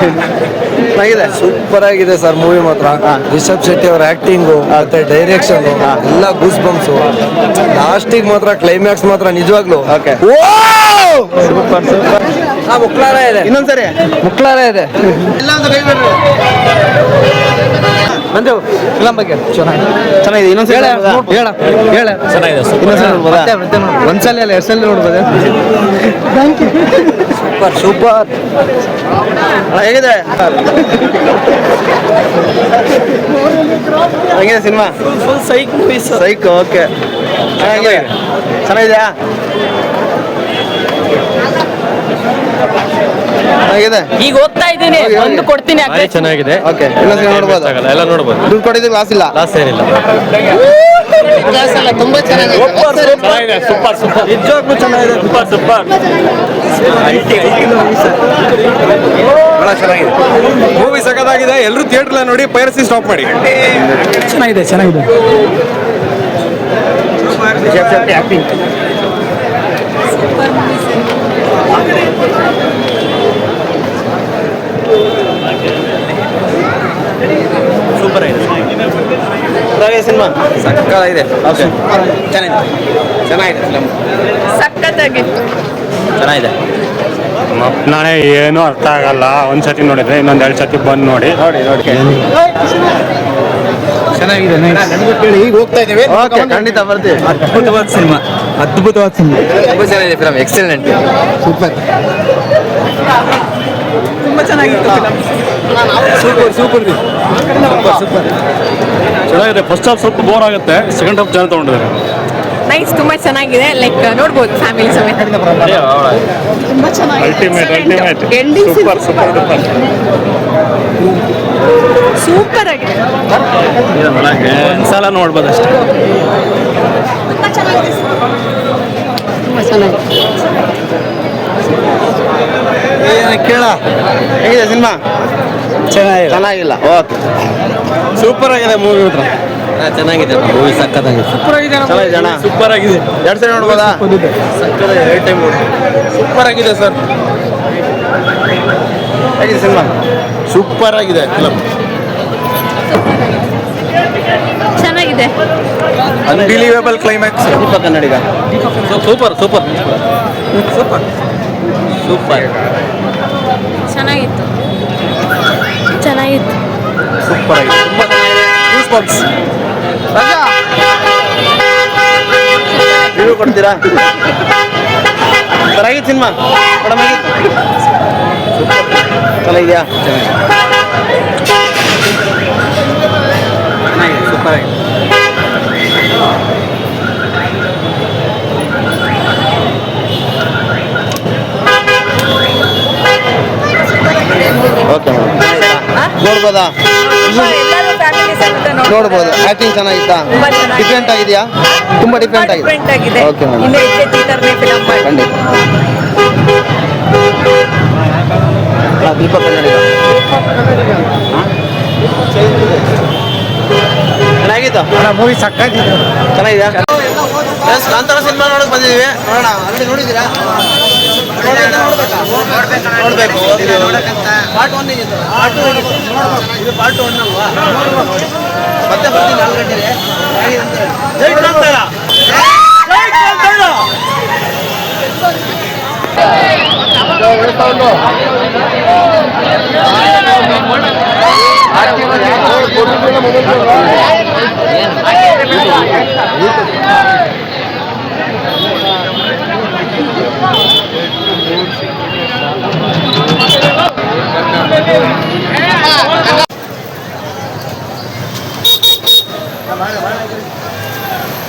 ಚೆನ್ನಾಗಿದೆ ಸೂಪರ್ ಆಗಿದೆ sir movie ಮಾತ್ರ. ರಿಷಬ್ ಶೆಟ್ಟಿ ಅವರ ಆಕ್ಟಿಂಗು ಮತ್ತೆ ಡೈರೆಕ್ಷನ್ ಎಲ್ಲ ಗೂಸ್ ಬಂಪ್ಸು ಲಾಸ್ಟಿಗೆ ಮಾತ್ರ ಕ್ಲೈಮ್ಯಾಕ್ಸ್ ಮಾತ್ರ ನಿಜವಾಗ್ಲು. ಓಕೆ ಸೂಪರ್ ಸೂಪರ್ ಮುಕ್ಲಾರ ಇದೆ. ಇನ್ನೊಂದ್ಸರಿ. ಮುಕ್ಲಾರ ಇದೆ. ಮಂಜು ಫಿಲಂ ಬಗ್ಗೆ ಚೆನ್ನಾಗಿದೆ. ಚೆನ್ನಾಗಿದೆ. ಇನ್ನೊಂದು ಹೇಳ? ಹೇಳ. ಹೇಳ. ಚೆನ್ನಾಗಿದೆ ನೋಡು. ಒಂದ್ಸಲ ಅಲ್ಲ ಎರಡ್ ಸಲ ನೋಡ್ಬೋದಾ? Super super. ಅಣ್ಣ, ಹೇಗಿದೆ? ಹೇಗಿದೆ cinema? Full psych movies psych okay. ಚೆನ್ನಾಗಿದೆ. ಚೆನ್ನಾಗಿದೆಯಾ? ಚೆನ್ನಾಗಿದೆ? ಈಗ ಓದ್ತಾ ಇದ್ದೀನಿ. ಬಂದು. ಒಂದು ಕೊಡ್ತೀನಿ ಭಾರಿ ಚೆನ್ನಾಗಿದೆ. ಓಕೆ ಇನ್ನೊಂದ್ಸಲ ನೋಡ್ಬೋದು. ಆಗಲ್ಲ ಎಲ್ಲ ನೋಡ್ಬೋದು. ದುಡ್ಡು ಕೊಟ್ಟಿದ್ದು ಲಾಸ್ ಇಲ್ಲ. ಲಾಸ್ ಏನಿಲ್ಲ. ಸೂಪರ್ ಸೂಪರ್ ನಿಜವಾಗ್ಲೂ ಚೆನ್ನಾಗಿದೆ. ಸೂಪರ್ ಸೂಪರ್ ಬಹಳ ಚೆನ್ನಾಗಿದೆ. ಮೂವಿ ಸಖತ್ತಾಗಿದೆ. ಎಲ್ಲರೂ ಥಿಯೇಟರ್ ನೋಡಿ ಪೈರಸಿ ಸ್ಟಾಪ್ ಮಾಡಿ. ಚೆನ್ನಾಗಿದೆ ಚೆನ್ನಾಗಿದೆ. ಸೂಪರ್ ಆಗಿದೆ. ಚೆನ್ನಾಗಿದೆ ಸಿನಿಮಾ? ಸಕ್ಕತ್ತಾಗಿದೆ. ಓಕೆ ಚೆನ್ನಾಗಿದೆ. ಚೆನ್ನಾಗಿದೆ ಫಿಲಮ್ ಸಖತ್ತಾಗಿತ್ತು ಚೆನ್ನಾಗಿದೆ. ನಾಳೆ ಏನೂ ಅರ್ಥ ಆಗಲ್ಲ. ಒಂದ್ಸತಿ ನೋಡಿದ್ರೆ ಇನ್ನೊಂದ್ ಎರಡು ಸತಿ ಬಂದು ನೋಡಿ. ನೋಡಿ ನೋಡಿ. ಈಗ ಹೋಗ್ತಾ ಓಕೆ ಖಂಡಿತ ಬರ್ತೀವಿ. ಅದ್ಭುತವಾದ ಸಿನಿಮಾ. ಅದ್ಭುತವಾದ ಸಿನಿಮಾ. ತುಂಬ ಚೆನ್ನಾಗಿದೆ ಫಿಲಮ್ ಎಕ್ಸಲೆಂಟ್ ಸೂಪರ್ ತುಂಬಾ ಚೆನ್ನಾಗಿತ್ತು ಸೂಪರ್ ಸೂಪರ್ ಸೂಪರ್ ಸೂಪರ್. ಚೆನ್ನಾಗಿದೆ. ಫಸ್ಟ್ ಹಾಫ್ ಸ್ವಲ್ಪ ಬೋರ್ ಆಗುತ್ತೆ. ಸೆಕೆಂಡ್ ಹಾಫ್ ಚೆನ್ನಾಗಿ ತಗೊಂಡಿದ್ದಾರೆ. ನೈಸ್ ತುಂಬಾ ಚೆನ್ನಾಗಿದೆ. ಲೈಕ್ ನೋಡ್ಬೋದು ಫ್ಯಾಮಿಲಿ ಸಮೇತ. ತುಂಬಾ ultimate ultimate ending super super super super ಆಗಿದೆ. ಒಂದ್ಸಲ ನೋಡ್ಬೋದು ಅಷ್ಟೇ. ತುಂಬಾ ಚೆನ್ನಾಗಿದೆ. ತುಂಬಾ ಚೆನ್ನಾಗಿದೆ. ಕೇಳ. ಹೇಗಿದೆ ಸಿನಿಮಾ? ಚೆನ್ನಾಗಿದೆ ಚೆನ್ನಾಗಿಲ್ಲ. ಓಕೆ. ಸೂಪರ್ ಆಗಿದೆ ಮೂವಿ ಮಾತ್ರ ಚೆನ್ನಾಗಿದೆ ಮೂವಿ ಸಕ್ಕತ್ತಾಗಿದೆ ಚೆನ್ನಾಗಿದೆ ಅಣ್ಣ. ಸೂಪರ್ ಆಗಿದೆ ಎರಡು ಸರಿ ನೋಡ್ಬೋದಾ? ಎರಡು ಟೈಮ್ ಸೂಪರ್ ಆಗಿದೆ ಸರ್. ಹೇಗಿದೆ ಸಿನಿಮಾ? ಸೂಪರ್ ಆಗಿದೆ ಫಿಲಮ್ ಚೆನ್ನಾಗಿದೆ ಅನ್ಬಿಲೀವೇಬಲ್ ಕ್ಲೈಮ್ಯಾಕ್ಸ್ ದೀಪ ಕನ್ನಡಿಗ. Super super. Super. Super. Super ಆಗಿದೆ ಚೆನ್ನಾಗಿದೆ. ರಿವ್ಯೂ ಕೊಡ್ತೀರಾ? ಚೆನ್ನಾಗಿತ್ತು ಸಿನಿಮಾ ಮೇಡಮ್ ಚೆನ್ನಾಗಿದೆಯಾ ಸೂಪರ್ ಆಗಿದೆ ಓಕೆ ಮೇಡಮ್ ನೋಡ್ಬೋದಾ? ನೋಡ್ಬೋದು. ಆಕ್ಟಿಂಗ್ ಚೆನ್ನಾಗಿತ್ತಾ. ಡಿಫ್ರೆಂಟ್ ಆಗಿದೆಯಾ? ತುಂಬ ಡಿಫ್ರೆಂಟ್ ಆಗಿದೆ. ಡಿಫ್ರೆಂಟ್ ಆಗಿದೆ. ಓಕೆ ಖಂಡಿತ. ದೀಪ ಕನ್ನಡಿಗ. ಚೆನ್ನಾಗಿತ್ತು ಮೂವಿ ಸಕ್ಕಾಗಿತ್ತು ಚೆನ್ನಾಗಿದೆಯಾ? ಎಸ್ ಕಾಂತಾರ ಸಿನಿಮಾ ನೋಡಕ್ ಬಂದಿದ್ದೀವಿ ನೋಡೋಣ ಅಲ್ಲಿ ನೋಡಿದ್ದೀರಾ? ನೋಡ್ಬೇಕು ಪಾರ್ಟ್ ಒನ್ ಇದ್ದು ಪಾರ್ಟ್ ಇದು ಪಾರ್ಟ್ ಒನ್ ಅಲ್ವಾ ಮತ್ತೆ ಬರ್ತೀನಿ ನಾಲ್ಕು ಗಂಟೆಗೆ ಜೈ ಕಾಂತಾರ ಜೈ ಕಾಂತಾರ ಮೊಬೈಲ್ vai.